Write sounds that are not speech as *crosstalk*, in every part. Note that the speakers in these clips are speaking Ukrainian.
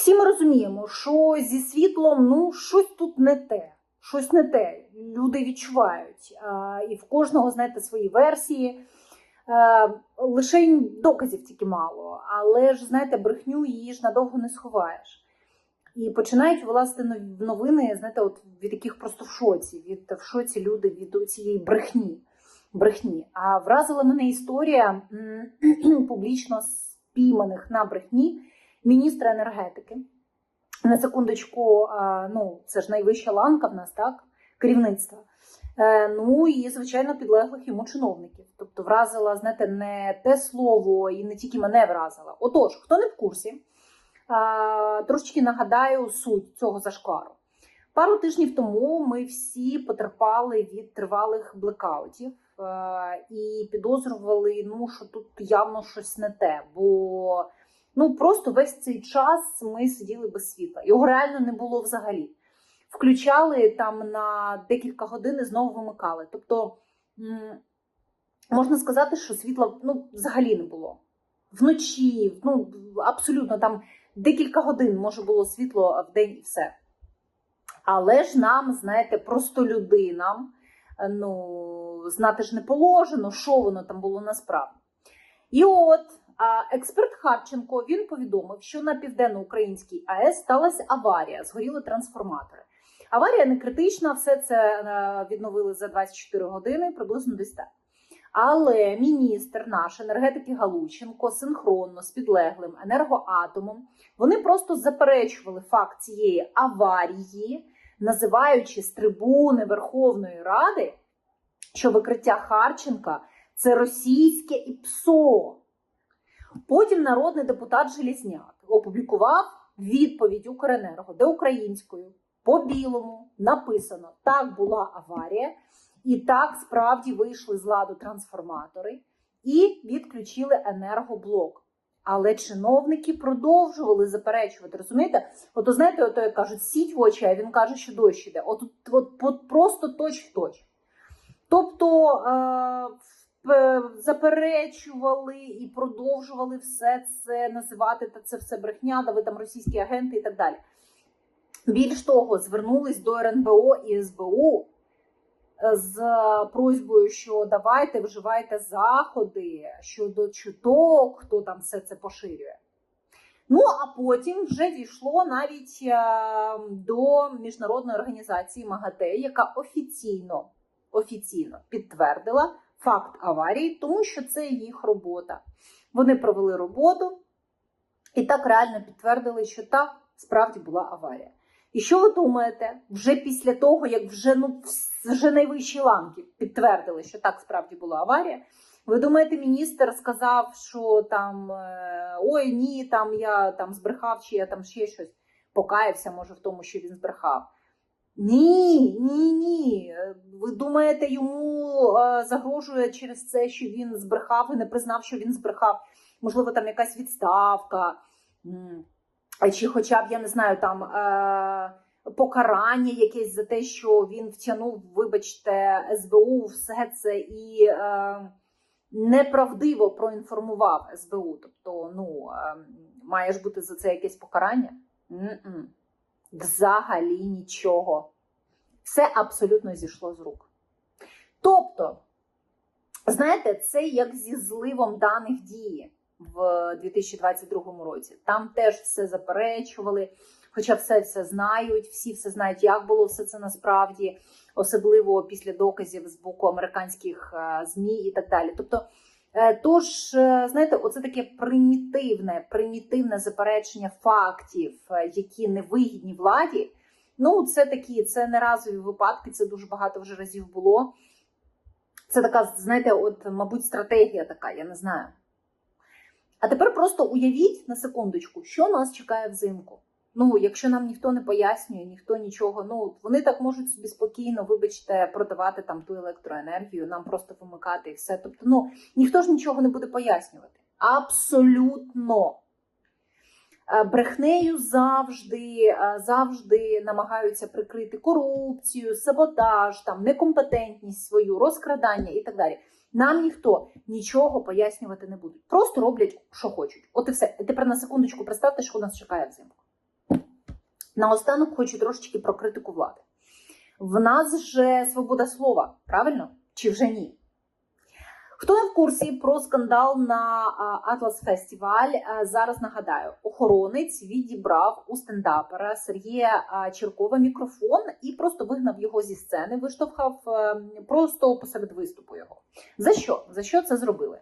Всі ми розуміємо, що зі світлом ну щось тут не те. Щось не те. Люди відчувають. А, і в кожного, знаєте, свої версії. Е, лише доказів тільки мало, але ж знаєте, брехню її ж надовго не сховаєш. І починають нов- новини, знаєте, от від яких просто в шоці, від в шоці люди від цієї брехні. брехні. А вразила мене історія *clears throat* публічно спійманих на брехні міністра енергетики. На секундочку, ну це ж найвища ланка в нас, так? Керівництва. Е, Ну і звичайно підлеглих йому чиновників. Тобто вразила, знаєте, не те слово і не тільки мене вразила. Отож, хто не в курсі, трошечки нагадаю суть цього зашквару. Пару тижнів тому ми всі потерпали від тривалих блекаутів е, і підозрювали, ну що тут явно щось не те. Бо ну просто весь цей час ми сиділи без світла. Його реально не було взагалі. Включали там на декілька годин і знову вимикали. Тобто можна сказати, що світла ну, взагалі не було. Вночі, ну абсолютно там декілька годин може було світло в день і все. Але ж нам, знаєте, просто людинам ну, знати ж не положено, що воно там було насправді. І от експерт Харченко він повідомив, що на південноукраїнській АЕС сталася аварія, згоріли трансформатори. Аварія не критична, все це е, відновили за 24 години, приблизно десь так. Але міністр наш енергетики Галученко синхронно з підлеглим енергоатомом вони просто заперечували факт цієї аварії, називаючи з трибуни Верховної Ради, що викриття Харченка це російське ІПСО. Потім народний депутат Желізняк опублікував відповідь Укренерго, де українською по білому написано: так була аварія, і так справді вийшли з ладу трансформатори і відключили енергоблок. Але чиновники продовжували заперечувати. Розумієте? От знаєте, ото як кажуть, сіть в очі, а він каже, що дощ іде. От, от, от просто точ в точ. Тобто е, заперечували і продовжували все це називати та це все брехня, да ви там російські агенти і так далі. Більш того, звернулись до РНБО і СБУ з просьбою, що давайте вживайте заходи щодо чуток, хто там все це поширює. Ну, а потім вже дійшло навіть е, до міжнародної організації МАГАТЕ, яка офіційно, офіційно підтвердила факт аварії, тому що це їх робота. Вони провели роботу і так реально підтвердили, що так, справді була аварія. І що ви думаєте, вже після того, як вже ну вже найвищі ланки підтвердили, що так справді була аварія? Ви думаєте, міністр сказав, що там е, ой ні, там я там збрехав, чи я там ще щось покаявся, може, в тому, що він збрехав? Ні, ні, ні. Ви думаєте, йому загрожує через це, що він збрехав і не признав, що він збрехав? Можливо, там якась відставка. Чи хоча б, я не знаю, там е, покарання якесь за те, що він втягнув, вибачте, СБУ, все це і е, неправдиво проінформував СБУ. Тобто, ну, е, має ж бути за це якесь покарання? Н-н. Взагалі нічого. Все абсолютно зійшло з рук. Тобто, знаєте, це як зі зливом даних дії в 2022 році. Там теж все заперечували, хоча все все знають, всі все знають, як було все це насправді, особливо після доказів з боку американських е, ЗМІ і так далі. Тобто, тож, е, знаєте, оце таке примітивне, примітивне заперечення фактів, які невигідні владі. Ну, це такі, це не разові випадки, це дуже багато вже разів було. Це така, знаєте, от, мабуть, стратегія така, я не знаю. А тепер просто уявіть на секундочку, що нас чекає взимку. Ну, якщо нам ніхто не пояснює, ніхто нічого, ну вони так можуть собі спокійно, вибачте, продавати там ту електроенергію, нам просто вимикати і все. Тобто, ну ніхто ж нічого не буде пояснювати. Абсолютно. Брехнею завжди завжди намагаються прикрити корупцію, саботаж, там некомпетентність свою, розкрадання і так далі. Нам ніхто нічого пояснювати не буде. Просто роблять, що хочуть. От і все. Тепер на секундочку представте, що нас чекає взимку. Наостанок хочу трошечки про критику влади. В нас же свобода слова, правильно? Чи вже ні? Хто не в курсі про скандал на Атлас Фестиваль? Зараз нагадаю, охоронець відібрав у стендапера Сергія Черкова мікрофон і просто вигнав його зі сцени, виштовхав просто посеред виступу його. За що? За що це зробили?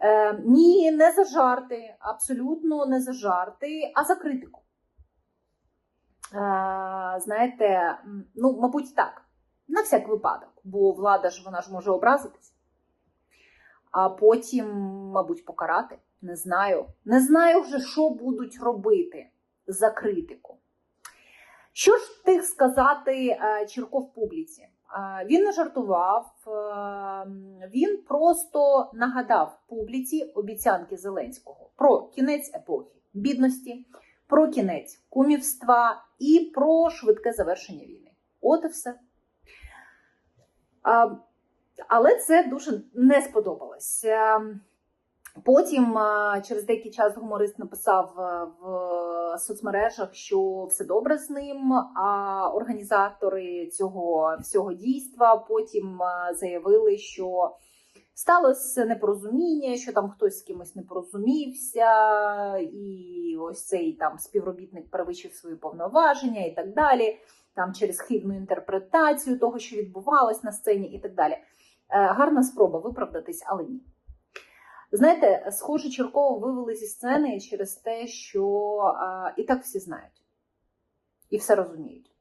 Е, ні, не за жарти, абсолютно не за жарти, а за критику. Е, знаєте, ну, мабуть, так, на всяк випадок, бо влада ж вона ж може образитись, а потім, мабуть, покарати. Не знаю. Не знаю вже, що будуть робити за критику. Що ж тих сказати е, Чірков публіці? Е, Він не жартував, він просто нагадав публіці обіцянки Зеленського про кінець епохи бідності, про кінець кумівства і про швидке завершення війни. От і все. А, Але це дуже не сподобалось. Е, Потім е, через деякий час гуморист написав е, в соцмережах, що все добре з ним. А організатори цього всього дійства потім заявили, що сталося непорозуміння, що там хтось з кимось не порозумівся, і ось цей там співробітник перевищив свої повноваження і так далі. Там через хибну інтерпретацію того, що відбувалось на сцені, і так далі. Е, Гарна спроба виправдатись, але ні. Знаєте, схоже, Черкова вивели зі сцени через те, що і так всі знають, і все розуміють.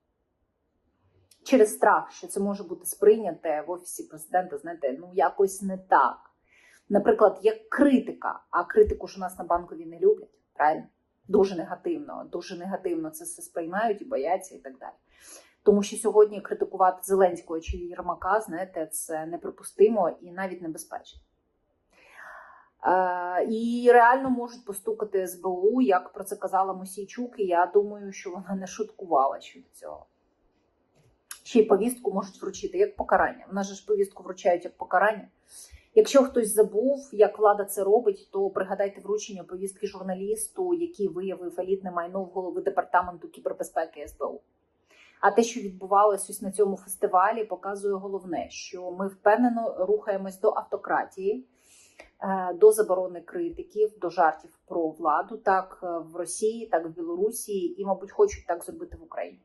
Через страх, що це може бути сприйняте в офісі президента, знаєте, ну якось не так. Наприклад, як критика, а критику ж у нас на банкові не люблять, правильно? Дуже негативно, дуже негативно це все сприймають і бояться, і так далі. Тому що сьогодні критикувати Зеленського чи Єрмака, знаєте, це неприпустимо і навіть небезпечно. Е, І реально можуть постукати СБУ, як про це казала Мосійчук, і я думаю, що вона не шуткувала щодо цього. Ще й повістку можуть вручити як покарання. У нас ж повістку вручають як покарання. Якщо хтось забув, як влада це робить, то пригадайте вручення повістки журналісту, який виявив елітне майно в голови департаменту кібербезпеки СБУ. А те, що відбувалося ось на цьому фестивалі, показує головне, що ми впевнено рухаємось до автократії, е, до заборони критиків, до жартів про владу, так е, в Росії, так в Білорусі, і, мабуть, хочуть так зробити в Україні.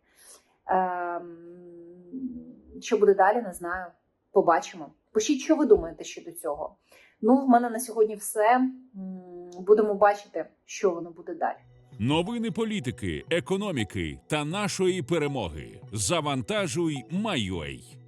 Що буде далі, не знаю. Побачимо. Пишіть, що ви думаєте щодо цього. Ну, в мене на сьогодні все. Будемо бачити, що воно буде далі. Новини політики, економіки та нашої перемоги. Завантажуй, майой.